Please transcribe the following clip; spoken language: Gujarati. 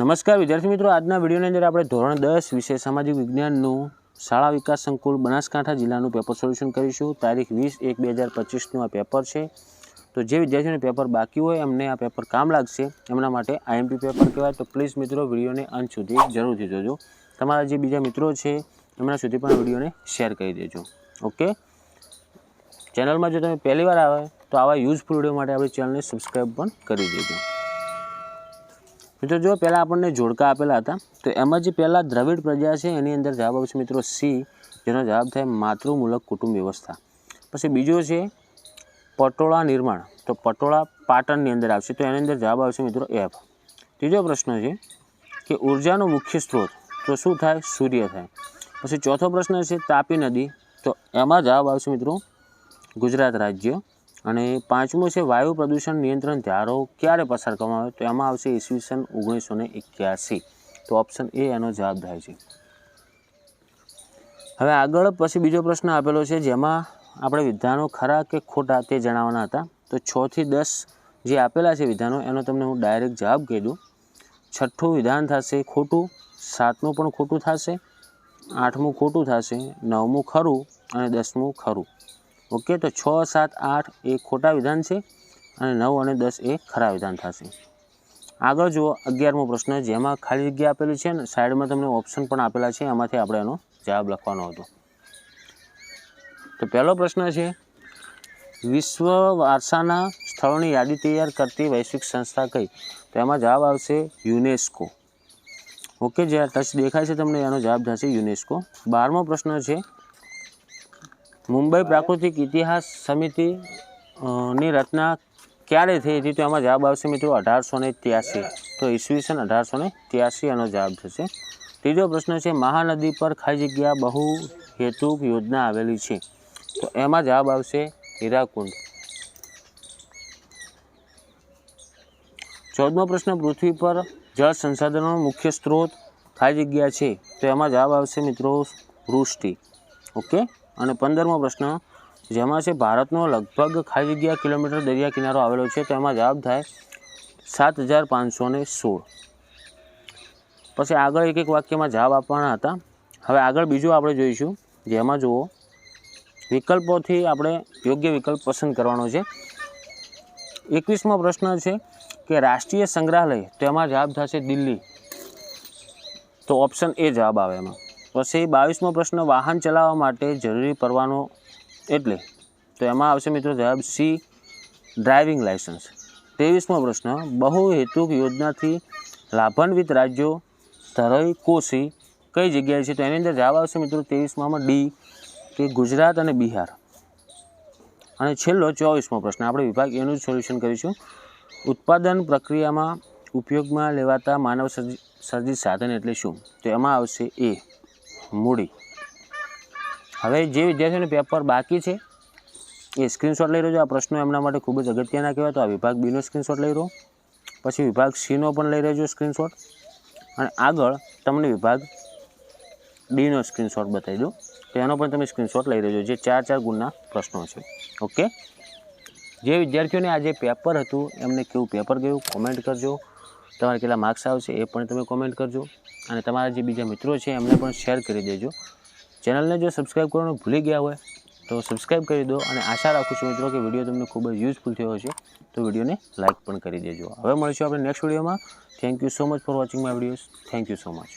નમસ્કાર, વિદ્યાર્થી મિત્રો. આજના વિડીયોની અંદર આપણે ધોરણ દસ વિષય સામાજિક વિજ્ઞાનનું શાળા વિકાસ સંકુલ બનાસકાંઠા જિલ્લાનું પેપર સોલ્યુશન કરીશું. તારીખ વીસ એક બે હજાર પચીસનું આ પેપર છે. તો જે વિદ્યાર્થીઓને પેપર બાકી હોય, એમને આ પેપર કામ લાગશે, એમના માટે આઈએમપી પેપર કહેવાય. તો પ્લીઝ મિત્રો, વિડીયોને અંત સુધી જરૂરથી જોજો. તમારા જે બીજા મિત્રો છે, એમના સુધી પણ વિડીયોને શેર કરી દેજો. ઓકે ચેનલમાં જો તમે પહેલી વાર આવે, તો આવા યુઝફુલ વીડિયો માટે આપણી ચેનલને સબસ્ક્રાઈબ પણ કરી દેજો. મિત્રો, જો પહેલાં આપણને જોડકા આપેલા હતા, તો એમાં જે પહેલાં દ્રવિડ પ્રજા છે, એની અંદર જવાબ આવશે મિત્રો સી જેનો જવાબ થાય માતૃમૂલક કુટુંબ વ્યવસ્થા. પછી બીજો છે પટોળા નિર્માણ. તો પટોળા પાટણની અંદર આવશે, તો એની અંદર જવાબ આવશે મિત્રો એફ ત્રીજો પ્રશ્ન છે કે ઉર્જાનો મુખ્ય સ્ત્રોત, તો શું થાય? સૂર્ય થાય. પછી ચોથો પ્રશ્ન છે તાપી નદી, તો એમાં જવાબ આવશે મિત્રો ગુજરાત રાજ્ય. અને પાંચમો છે વાયુ પ્રદૂષણ નિયંત્રણ ધારો ક્યારે પસાર કરવામાં આવે? તો એમાં આવશે ઈસવીસન ઓગણીસો ને એક્યાસી. તો ઓપ્શન એ એનો જવાબ થાય છે. હવે આગળ પછી બીજો પ્રશ્ન આપેલો છે, જેમાં આપણે વિધાનો ખરા કે ખોટા તે જણાવવાના હતા. તો છથી દસ જે આપેલા છે વિધાનો, એનો તમને હું ડાયરેક્ટ જવાબ કહી દઉં. છઠ્ઠું વિધાન થશે ખોટું, સાતમું પણ ખોટું થશે, આઠમું ખોટું થશે, નવમું ખરું અને દસમું ખરું. ઓકે, તો છ, સાત, આઠ એ ખોટા વિધાન છે અને નવ અને દસ એ ખરા વિધાન થશે. આગળ જુઓ અગિયારમો પ્રશ્ન, જેમાં ખાલી જગ્યા આપેલી છે ને સાઈડમાં તમને ઓપ્શન પણ આપેલા છે, એમાંથી આપણે એનો જવાબ લખવાનો હતો. તો પહેલો પ્રશ્ન છે, વિશ્વ વારસાના સ્થળોની યાદી તૈયાર કરતી વૈશ્વિક સંસ્થા કઈ? તો એમાં જવાબ આવશે યુનેસ્કો. ઓકે જે ટચ દેખાય છે તમને, એનો જવાબ થશે યુનેસ્કો. બારમો પ્રશ્ન છે મુંબઈ પ્રાકૃતિક ઇતિહાસ સમિતિ ની રચના ક્યારે થઈ હતી તો એમાં જવાબ આવશે મિત્રો અઢારસો ને ત્યાસી. તો ઈસવીસન અઢારસો ને ત્યાસી એનો જવાબ થશે. ત્રીજો પ્રશ્ન છે, મહાનદી પર ખાલી જગ્યા બહુ હેતુક યોજના આવેલી છે. તો એમાં જવાબ આવશે હીરાકુંડ. ચૌદમો પ્રશ્ન, પૃથ્વી પર જળ સંસાધનોનો મુખ્ય સ્ત્રોત ખાલી જગ્યા છે. તો એમાં જવાબ આવશે મિત્રો વૃષ્ટિ. ઓકે? અને પંદરમો પ્રશ્ન, જેમાં છે ભારતનો લગભગ ખાલી જગ્યા કિલોમીટર દરિયા કિનારો આવેલો છે, તો એમાં જવાબ થાય સાત હજાર પાંચસો ને સોળ. પછી આગળ એક એક વાક્યમાં જવાબ આપવાના હતા. હવે આગળ બીજું આપણે જોઈશું, જેમાં જુઓ, વિકલ્પોથી આપણે યોગ્ય વિકલ્પ પસંદ કરવાનો છે. એકવીસમો પ્રશ્ન છે કે રાષ્ટ્રીય સંગ્રહાલય, તો એમાં જવાબ થશે દિલ્હી. તો ઓપ્શન એ જવાબ આવે એમાં. પછી બાવીસમો પ્રશ્ન, વાહન ચલાવવા માટે જરૂરી પરવાનો એટલે તો એમાં આવશે મિત્રો જવાબ સી, ડ્રાઇવિંગ લાઇસન્સ. ત્રેવીસમો પ્રશ્ન બહુ હેતુક યોજનાથી લાભાન્વિત રાજ્યો ધરોઈ કોશી કઈ જગ્યાએ છે? તો એની અંદર જવાબ આવશે મિત્રો ત્રેવીસમાં ડી, કે ગુજરાત અને બિહાર. અને છેલ્લો ચોવીસમો પ્રશ્ન, આપણે વિભાગ એનું જ સોલ્યુશન કરીશું. ઉત્પાદન પ્રક્રિયામાં ઉપયોગમાં લેવાતા માનવ સર્જિત સાધન એટલે શું? તો એમાં આવશે એ. મૂડી. હવે જે વિદ્યાર્થીઓને પેપર બાકી છે, એ સ્ક્રીનશોટ લઈ રહ્યો આ પ્રશ્નો એમના માટે ખૂબ જ અગત્યના કહેવાય. તો આ વિભાગ બીનો સ્ક્રીનશોટ લઈ રહ્યો પછી વિભાગ સીનો પણ લઈ રહ્યો સ્ક્રીનશોટ અને આગળ તમને વિભાગ ડીનો સ્ક્રીનશોટ બતાવી દઉં. તો એનો પણ તમે સ્ક્રીનશોટ લઈ રહ્યો જે ચાર ચાર ગુણના પ્રશ્નો છે. ઓકે જે વિદ્યાર્થીઓને આ જે પેપર હતું, એમને કેવું પેપર ગયું? કોમેન્ટ કરજો. તમારે કેટલા માર્ક્સ આવશે એ પણ તમે કોમેન્ટ કરજો. અને તમારા જે બીજા મિત્રો છે, એમને પણ શેર કરી દેજો. ચેનલને જો સબસ્ક્રાઈબ કરવાનું ભૂલી ગયા હોય, તો સબસ્ક્રાઈબ કરી દો અને આશા રાખું છું મિત્રો કે વીડિયો તમને ખૂબ જ યુઝફુલ થયો હશે, તો વિડીયોને લાઇક પણ કરી દેજો. હવે મળીશું આપણે નેક્સ્ટ વિડીયોમાં thank you so much for watching my videos thank you so much